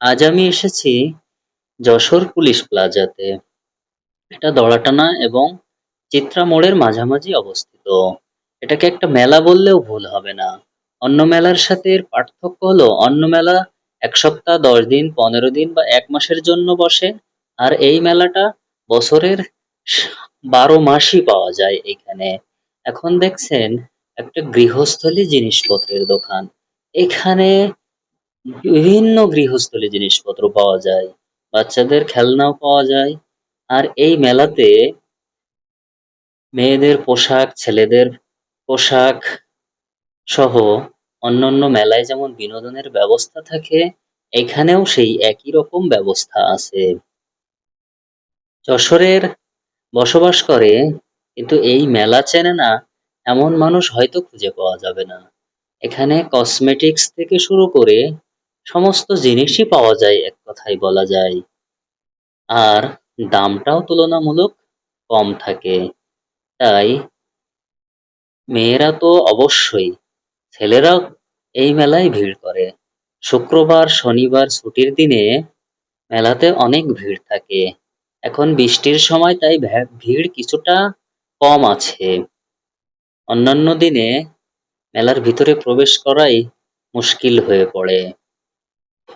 আজ আমি এসেছি যশোর পুলিশ প্লাজাতে। এটা দড়াটানা এবং চিত্রা মোড়ের মাঝামাঝি অবস্থিত। এটাকে একটা মেলা বললেও ভুল হবে না। অন্য মেলার সাথে এর পার্থক্য হলো, অন্য মেলা এক সপ্তাহ, দশ দিন, পনেরো দিন বা এক মাসের জন্য বসে, আর এই মেলাটা বছরের বারো মাসই পাওয়া যায় এখানে। এখন দেখছেন, একটা গৃহস্থলী জিনিসপত্রের দোকান। এখানে বিভিন্ন গৃহস্থলী জিনিসপত্র পাওয়া যায়, বাচ্চাদের খেলনাও পাওয়া যায়। আর এই মেলাতে মেয়েদের পোশাক, ছেলেদের পোশাক সহ অন্যান্য মেলায় যেমন বিনোদনের ব্যবস্থা থাকে, এখানেও সেই একই রকম ব্যবস্থা আছে। যশোরের বসবাস করে, কিন্তু এই মেলা চেনে না, এমন মানুষ হয়তো খুঁজে পাওয়া যাবে না। এখানে কসমেটিক্স থেকে শুরু করে সমস্ত জিনিসই পাওয়া যায়, এক কথায় বলা যায়। আর দামটাও তুলনামূলক কম থাকে। তাই মেয়েরা তো অবশ্যই ছেলেরাও এই মেলায় ভিড় করে। শুক্রবার, শনিবার ছুটির দিনে মেলাতে অনেক ভিড় থাকে। এখন বৃষ্টির সময় তাই ভিড় কিছুটা কম আছে। অন্যান্য দিনে মেলার ভিতরে প্রবেশ করাই মুশকিল হয়ে পড়ে।